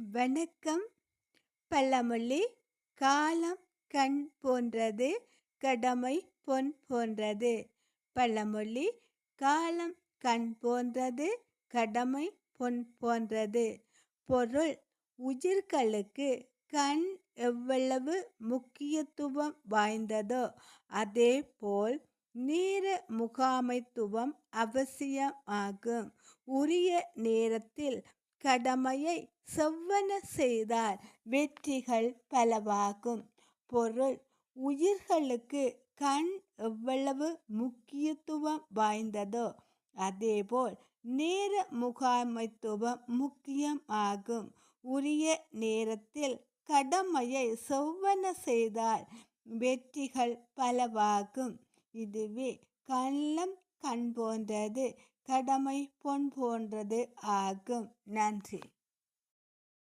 வணக்கம். பல்லமொழி காலம் கண் போன்றது கடமை பொன் போன்றது. பழமொழி காலம் கண் போன்றது கடமை பொன் போன்றது. பொருள் உயிர்களுக்கு கண் எவ்வளவு முக்கியத்துவம் வாய்ந்ததோ அதேபோல் நேர முகாமைத்துவம் அவசியமாகும். உரிய நேரத்தில் கடமையை செவ்வன செய்தால் வெற்றிகள் பலவாகும். பொருள். உயிர்களுக்கு கண் எவ்வளவு முக்கியத்துவம் வாய்ந்ததோ அதேபோல் நேர முகாமைத்துவம் முக்கியம் ஆகும். உரிய நேரத்தில் கடமையை செவ்வன செய்தால் வெற்றிகள் பலவாகும். இதுவே கள்ளம் கண் போன்றது கடமை பொன் போன்றது ஆகும். நன்றி.